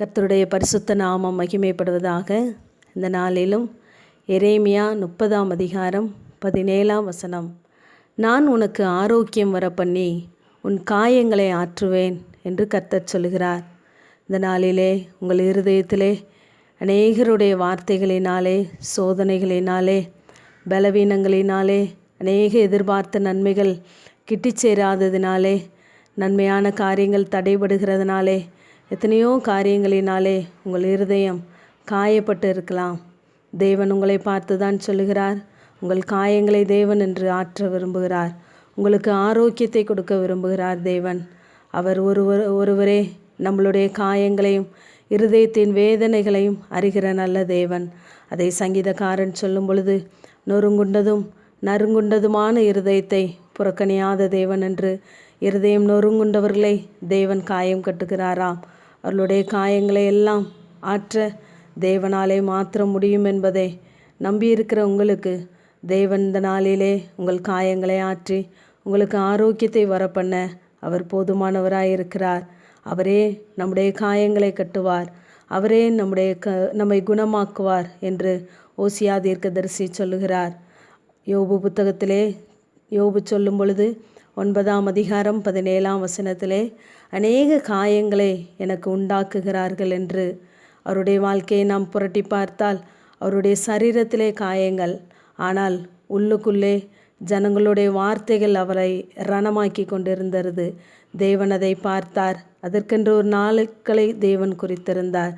கர்த்தருடைய பரிசுத்த நாமம் மகிமைப்படுவதாக இந்த நாளிலும் எரேமியா முப்பதாம் அதிகாரம் பதினேழாம் வசனம். நான் உனக்கு ஆரோக்கியம் வர பண்ணி உன் காயங்களை ஆற்றுவேன் என்று கர்த்தர் சொல்கிறார். இந்த நாளிலே உங்கள் இருதயத்திலே அநேகருடைய வார்த்தைகளினாலே சோதனைகளினாலே பலவீனங்களினாலே அநேக எதிர்பார்த்த நன்மைகள் கிட்டிச் சேராததினாலே நன்மையான காரியங்கள் தடைபடுகிறதுனாலே எத்தனையோ காரியங்களினாலே உங்கள் இருதயம் காயப்பட்டு இருக்கலாம். தேவன் உங்களை பார்த்து தான் சொல்லுகிறார். உங்கள் காயங்களை தேவன் என்று ஆற்ற விரும்புகிறார். உங்களுக்கு ஆரோக்கியத்தை கொடுக்க விரும்புகிறார் தேவன். அவர் ஒருவர் ஒருவரே நம்மளுடைய காயங்களையும் இருதயத்தின் வேதனைகளையும் அறிகிற நல்ல தேவன். அதை சங்கீதக்காரன் சொல்லும் பொழுது நொறுங்குண்டதும் நறுங்குண்டதுமான இருதயத்தை புறக்கணியாத தேவன் என்று. இருதயம் நொறுங்குண்டவர்களை தேவன் காயம் கட்டுகிறாராம். அவர்களுடைய காயங்களை எல்லாம் ஆற்ற தேவனாலே மாற்ற முடியும் என்பதை நம்பியிருக்கிற உங்களுக்கு தேவன் இந்த நாளிலே உங்கள் காயங்களை ஆற்றி உங்களுக்கு ஆரோக்கியத்தை வர பண்ண அவர் போதுமானவராயிருக்கிறார். அவரே நம்முடைய காயங்களை கட்டுவார். அவரே நம்முடைய க நம்மை குணமாக்குவார் என்று ஓசியா தீர்க்கதரிசி சொல்லுகிறார். யோபு புத்தகத்திலே யோபு சொல்லும் பொழுது ஒன்பதாம் அதிகாரம் பதினேழாம் வசனத்திலே அநேக காயங்களை எனக்கு உண்டாக்குகிறார்கள் என்று அவருடைய வாழ்க்கையை நாம் புரட்டி பார்த்தால் அவருடைய சரீரத்திலே காயங்கள். ஆனால் உள்ளுக்குள்ளே ஜனங்களுடைய வார்த்தைகள் அவரை ரணமாக்கி கொண்டிருந்தது தேவன் அதை பார்த்தார். அதற்கென்று ஒரு நாளுக்களை தேவன் குறித்திருந்தார்.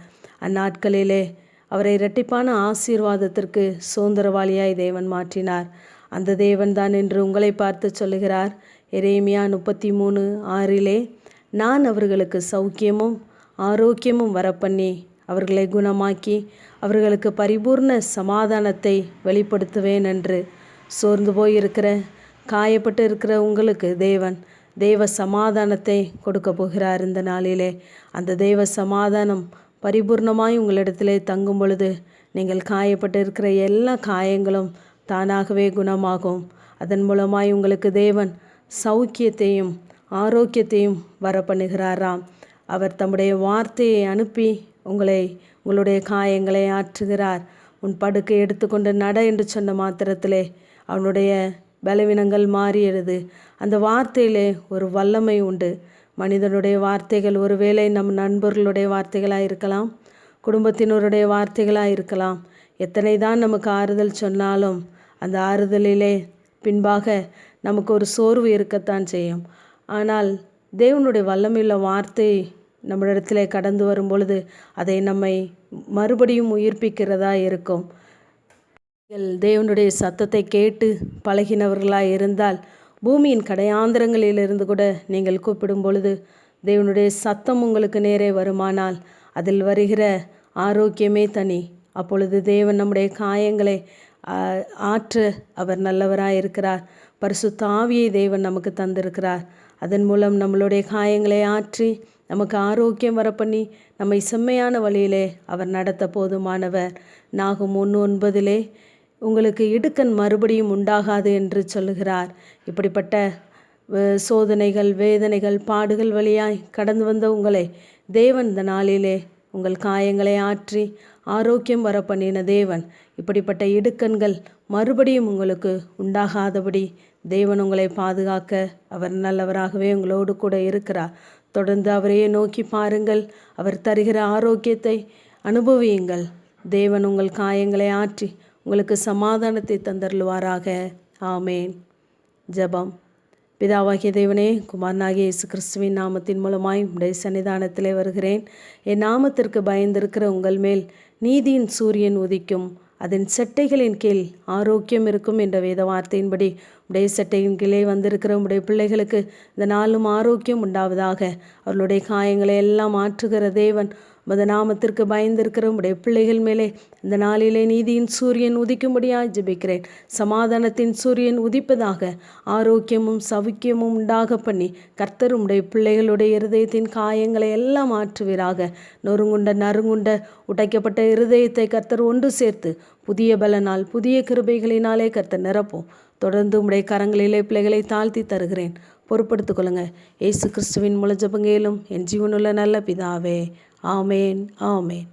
அந்நாட்களிலே அவரை இரட்டிப்பான ஆசீர்வாதத்திற்கு சுதந்திரவாளியாய் தேவன் மாற்றினார். அந்த தேவன் தான் என்று உங்களை பார்த்து சொல்லுகிறார். எரேமியா முப்பத்தி மூணு ஆறிலே நான் அவர்களுக்கு சௌக்கியமும் ஆரோக்கியமும் வரப்பண்ணி. அவர்களை குணமாக்கி அவர்களுக்கு பரிபூர்ண சமாதானத்தை வெளிப்படுத்துவேன் என்று சோர்ந்து போயிருக்கிற காயப்பட்டு இருக்கிற உங்களுக்கு தேவன் தெய்வ சமாதானத்தை கொடுக்க போகிறார் இந்த நாளிலே. அந்த தெய்வ சமாதானம் பரிபூர்ணமாய் உங்களிடத்திலே தங்கும் பொழுது நீங்கள் காயப்பட்டு இருக்கிற எல்லா காயங்களும் தானாகவே குணமாகும். அதன் மூலமாய் உங்களுக்கு தேவன் சௌக்கியத்தையும் ஆரோக்கியத்தையும் வர பண்ணுகிறாராம் அவர் தம்முடைய வார்த்தையை அனுப்பி உங்களை உங்களுடைய காயங்களை ஆற்றுகிறார். உன் படுக்கை எடுத்துக்கொண்டு நட என்று சொன்ன மாத்திரத்திலே அவனுடைய பலவீனங்கள் மாறியது அந்த வார்த்தையிலே ஒரு வல்லமை உண்டு. மனிதனுடைய வார்த்தைகள் ஒருவேளை நம் நண்பர்களுடைய வார்த்தைகளாக இருக்கலாம் குடும்பத்தினருடைய வார்த்தைகளாக இருக்கலாம் எத்தனை தான் நமக்கு ஆறுதல் சொன்னாலும் அந்த ஆறுதலிலே பின்பாக நமக்கு ஒரு சோர்வு இருக்கத்தான் செய்யும். ஆனால் தேவனுடைய வல்லமையுள்ள வார்த்தை நம்மளிடத்தில் கடந்து வரும் பொழுது அதை நம்மை மறுபடியும் உயிர்ப்பிக்கிறதா இருக்கும். நீங்கள் தேவனுடைய சத்தத்தை கேட்டு பழகினவர்களாக இருந்தால் பூமியின் கடையாந்திரங்களிலிருந்து கூட நீங்கள் கூப்பிடும் பொழுது தேவனுடைய சத்தம் உங்களுக்கு நேரே வருமானால் அதில் வருகிற ஆரோக்கியமே தனி. அப்பொழுது தேவன் நம்முடைய காயங்களை ஆற்ற அவர் நல்லவராக இருக்கிறார் பரிசுத்த தாவியை தேவன் நமக்கு தந்திருக்கிறார். அதன் மூலம் நம்மளுடைய காயங்களை ஆற்றி நமக்கு ஆரோக்கியம் வர பண்ணி நம்மை செம்மையான வழியிலே அவர் நடத்த போதுமானவர். நாகும் ஒன்று ஒன்பதிலே உங்களுக்கு இடுக்கன் மறுபடியும் உண்டாகாது என்று சொல்லுகிறார். இப்படிப்பட்ட சோதனைகள் வேதனைகள் பாடுகள் வழியாய் கடந்து வந்த உங்களை தேவன் இந்த நாளிலே உங்கள் காயங்களை ஆற்றி ஆரோக்கியம் வர பண்ணின தேவன். இப்படிப்பட்ட இடுக்கண்கள் மறுபடியும் உங்களுக்கு உண்டாகாதபடி தேவன் உங்களை பாதுகாக்க அவர் நல்லவராகவே உங்களோடு கூட இருக்கிறார். தொடர்ந்து அவரையே நோக்கி பாருங்கள். அவர் தருகிற ஆரோக்கியத்தை அனுபவியுங்கள். தேவன் உங்கள் காயங்களை ஆற்றி உங்களுக்கு சமாதானத்தை தந்தருள்வாராக. ஆமேன். ஜபம். பிதாவாகிய தேவனே குமாரனாகிய இயேசு கிறிஸ்துவின் நாமத்தின் மூலமாய் உடைய சன்னிதானத்திலே வருகிறேன். என் நாமத்திற்கு பயந்திருக்கிற உங்கள் மேல் நீதியின் சூரியன் உதிக்கும். அதன் செட்டைகளின் கீழ் ஆரோக்கியம் இருக்கும் என்ற வேத வார்த்தையின்படி உடைய சட்டையின் கீழே வந்திருக்கிற உடைய பிள்ளைகளுக்கு இந்த நாளும் ஆரோக்கியம் உண்டாவதாக. அவர்களுடைய காயங்களை எல்லாம் மாற்றுகிற தேவன் உமது நாமத்திற்கு பயந்திருக்கிற உடைய பிள்ளைகள் மேலே இந்த நாளிலே நீதியின் சூரியன் உதிக்கும்படியாக ஜெபிக்கிறேன். சமாதானத்தின் சூரியன் உதிப்பதாக ஆரோக்கியமும் சவுக்கியமும் உண்டாக பண்ணி கர்த்தர் உடைய பிள்ளைகளுடைய இருதயத்தின் காயங்களை எல்லாம் மாற்றுவீராக நொறுங்குண்ட நறுங்குண்ட உடைக்கப்பட்ட இருதயத்தை கர்த்தர் ஒன்று சேர்த்து புதிய பலனால் புதிய கிருபைகளினாலே கர்த்தர் நிரப்போம். தொடர்ந்து உடைய கரங்களிலே பிள்ளைகளை தாழ்த்தி தருகிறேன். பொறுப்படுத்திக் கொள்ளுங்க ஏசு கிறிஸ்துவின் மூல ஜபங்கேலும் என் ஜீவனுள்ள நல்ல பிதாவே. ஆமேன். ஆமேன்.